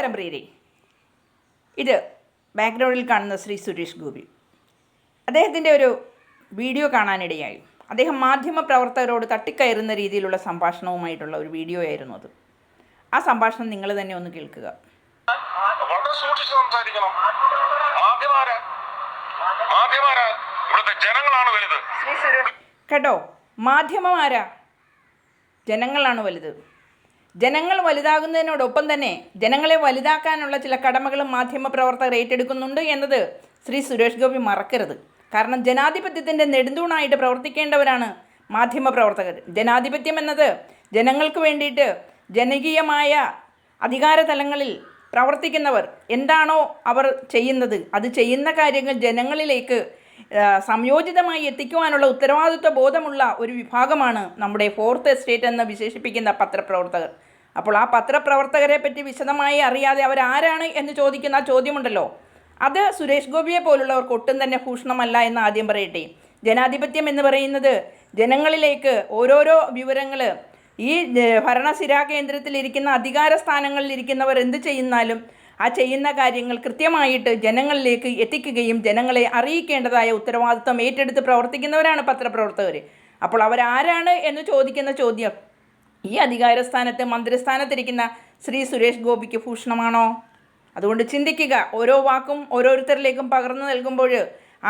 നമസ്കാരം പ്രിയരെ. ഇത് ബാക്ക്ഗ്രൗണ്ടിൽ കാണുന്ന ശ്രീ സുരേഷ് ഗോപി. അദ്ദേഹത്തിന്റെ ഒരു വീഡിയോ കാണാനിടയായി. അദ്ദേഹം മാധ്യമ പ്രവർത്തകരോട് തട്ടിക്കയറുന്ന രീതിയിലുള്ള സംഭാഷണവുമായിട്ടുള്ള ഒരു വീഡിയോ ആയിരുന്നു അത്. ആ സംഭാഷണം നിങ്ങൾ തന്നെ ഒന്ന് കേൾക്കുക. വളരെ സൂക്ഷിച്ച് സംസാരിക്കണം. ഇവിടുത്തെ ജനങ്ങളാണ് വലുത്. കേട്ടോ? മാധ്യമമാരാ ജനങ്ങളാണ് വലുത്. ജനങ്ങൾ വലുതാകുന്നതിനോടൊപ്പം തന്നെ ജനങ്ങളെ വലുതാക്കാനുള്ള ചില കടമകളും മാധ്യമ പ്രവർത്തകർ ഏറ്റെടുക്കുന്നുണ്ട് എന്നത് ശ്രീ സുരേഷ് ഗോപി മറക്കരുത്. കാരണം ജനാധിപത്യത്തിന്റെ നെടുന്തൂണായിട്ട് പ്രവർത്തിക്കേണ്ടവരാണ് മാധ്യമപ്രവർത്തകർ ജനാധിപത്യം എന്നത് ജനങ്ങൾക്ക് വേണ്ടിയിട്ട് ജനകീയമായ അധികാര തലങ്ങളിൽ പ്രവർത്തിക്കുന്നവർ. എന്താണോ അവർ ചെയ്യുന്നത്. അത് ചെയ്യുന്ന കാര്യങ്ങൾ ജനങ്ങളിലേക്ക് സംയോജിതമായി എത്തിക്കുവാനുള്ള ഉത്തരവാദിത്വ ബോധമുള്ള ഒരു വിഭാഗമാണ് നമ്മുടെ ഫോർത്ത് എസ്റ്റേറ്റ് എന്ന് വിശേഷിപ്പിക്കുന്ന പത്രപ്രവർത്തകർ. അപ്പോൾ ആ പത്രപ്രവർത്തകരെ പറ്റി വിശദമായി അറിയാതെ അവരാരാണ് എന്ന് ചോദിക്കുന്ന ചോദ്യമുണ്ടല്ലോ. അത് സുരേഷ് ഗോപിയെ പോലുള്ളവർക്ക് ഒട്ടും തന്നെ ഭൂഷണമല്ല എന്ന് ആദ്യം പറയട്ടെ. ജനാധിപത്യം എന്ന് പറയുന്നത് ജനങ്ങളിലേക്ക് ഓരോരോ വിവരങ്ങൾ ഈ ഭരണസിരാ കേന്ദ്രത്തിലിരിക്കുന്ന അധികാര സ്ഥാനങ്ങളിൽ ഇരിക്കുന്നവർ എന്ത് ചെയ്യുന്നാലും ആ ചെയ്യുന്ന കാര്യങ്ങൾ കൃത്യമായിട്ട് ജനങ്ങളിലേക്ക് എത്തിക്കുകയും ജനങ്ങളെ അറിയിക്കേണ്ടതായ ഉത്തരവാദിത്വം ഏറ്റെടുത്ത് പ്രവർത്തിക്കുന്നവരാണ് പത്രപ്രവർത്തകർ. അപ്പോൾ അവരാരാണ് എന്ന് ചോദിക്കുന്ന ചോദ്യം. ഈ അധികാരസ്ഥാനത്ത് മന്ത്രിസ്ഥാനത്തിരിക്കുന്ന ശ്രീ സുരേഷ് ഗോപിക്ക് ഭൂഷണമാണോ? അതുകൊണ്ട് ചിന്തിക്കുക. ഓരോ വാക്കും ഓരോരുത്തരിലേക്കും പകർന്നു നൽകുമ്പോൾ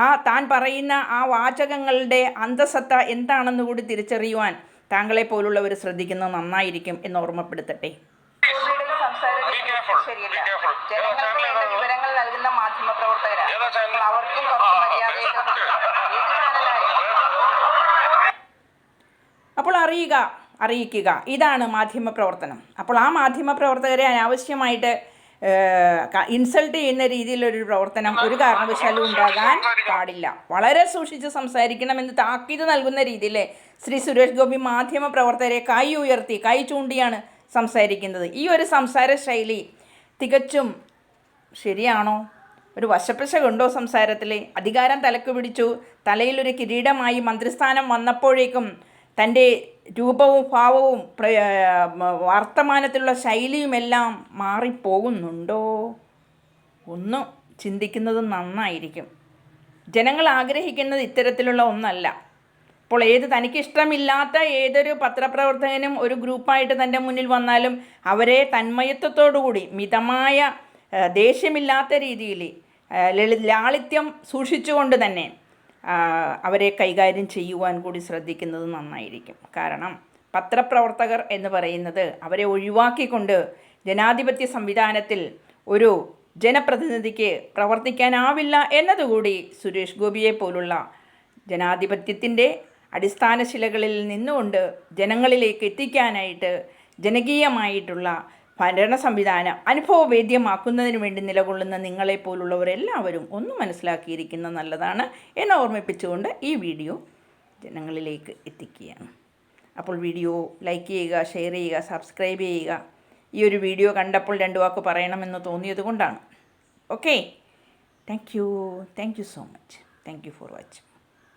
ആ താൻ പറയുന്ന ആ വാചകങ്ങളുടെ അന്തസത്ത എന്താണെന്ന് കൂടി തിരിച്ചറിയുവാൻ താങ്കളെ പോലുള്ളവർ ശ്രദ്ധിക്കുന്നത് നന്നായിരിക്കും എന്ന് ഓർമ്മപ്പെടുത്തട്ടെ. ശരിയല്ല Be careful. ജനങ്ങൾക്ക് ഏതാ വേണ്ട വിവരങ്ങൾ നൽകുന്ന മാധ്യമ പ്രവർത്തകരാണ് അവർക്കും കുറച്ച് മര്യാദയൊക്കെ അപ്പോൾ അറിയുക അറിയിക്കുക. ഇതാണ് മാധ്യമ പ്രവർത്തനം അപ്പോൾ ആ മാധ്യമ പ്രവർത്തകരെ അനാവശ്യമായിട്ട് ഇൻസൾട്ട് ചെയ്യുന്ന രീതിയിലൊരു പ്രവർത്തനം ഒരു കാരണവശാലും ഉണ്ടാകാൻ പാടില്ല. വളരെ സൂക്ഷിച്ച് സംസാരിക്കണമെന്ന് താക്കീത് നൽകുന്ന രീതിയിൽ ശ്രീ സുരേഷ് ഗോപി മാധ്യമ പ്രവർത്തകരെ കൈ ഉയർത്തി കൈ ചൂണ്ടിയാണ് സംസാരിക്കുന്നത്. ഈ ഒരു സംസാര ശൈലി തികച്ചും ശരിയാണോ? ഒരു വശപ്പശകുണ്ടോ സംസാരത്തിൽ അധികാരം തലക്ക് പിടിച്ചു. തലയിലൊരു കിരീടമായി മന്ത്രിസ്ഥാനം വന്നപ്പോഴേക്കും തന്റെ രൂപവും ഭാവവും വർത്തമാനത്തിലുള്ള ശൈലിയുമെല്ലാം മാറിപ്പോകുന്നുണ്ടോ? ഒന്ന് ചിന്തിക്കുന്നത് നന്നായിരിക്കും. ജനങ്ങൾ ആഗ്രഹിക്കുന്നത് ഇത്തരത്തിലുള്ള ഒന്നല്ല. അപ്പോൾ ഏത് തനിക്ക് ഇഷ്ടമില്ലാത്ത ഏതൊരു പത്രപ്രവർത്തകനും ഒരു ഗ്രൂപ്പായിട്ട് തന്റെ മുന്നിൽ വന്നാലും അവരെ തന്മയത്വത്തോടുകൂടി മിതമായ ദേഷ്യമില്ലാത്ത രീതിയിൽ ലളി ലാളിത്യം സൂക്ഷിച്ചുകൊണ്ട് തന്നെ അവരെ കൈകാര്യം ചെയ്യുവാൻ കൂടി ശ്രദ്ധിക്കുന്നത് നന്നായിരിക്കും. കാരണം പത്രപ്രവർത്തകർ എന്ന് പറയുന്നത് അവരെ ഒഴിവാക്കിക്കൊണ്ട് ജനാധിപത്യ സംവിധാനത്തിൽ ഒരു ജനപ്രതിനിധിക്ക് പ്രവർത്തിക്കാനാവില്ല എന്നതുകൂടി സുരേഷ് ഗോപിയെ പോലുള്ള ജനാധിപത്യത്തിന്റെ അടിസ്ഥാന ശിലകളിൽ നിന്നുകൊണ്ട് ജനങ്ങളിലേക്ക് എത്തിക്കാനായിട്ട് ജനകീയമായിട്ടുള്ള ഭരണ സംവിധാനം അനുഭവവേദ്യമാക്കുന്നതിന് വേണ്ടി നിലകൊള്ളുന്ന നിങ്ങളെപ്പോലുള്ളവരെല്ലാവരും ഒന്ന് മനസ്സിലാക്കിയിരിക്കുന്ന നല്ലതാണ് എന്ന് ഓർമ്മിപ്പിച്ചുകൊണ്ട് ഈ വീഡിയോ ജനങ്ങളിലേക്ക് എത്തിക്കുകയാണ്. അപ്പോൾ വീഡിയോ ലൈക്ക് ചെയ്യുക ഷെയർ ചെയ്യുക സബ്സ്ക്രൈബ് ചെയ്യുക. ഈ ഒരു വീഡിയോ കണ്ടപ്പോൾ രണ്ടു വാക്ക് പറയണമെന്ന് തോന്നിയത് കൊണ്ടാണ്. Okay. Thank you. Thank you so much. Thank you for watching.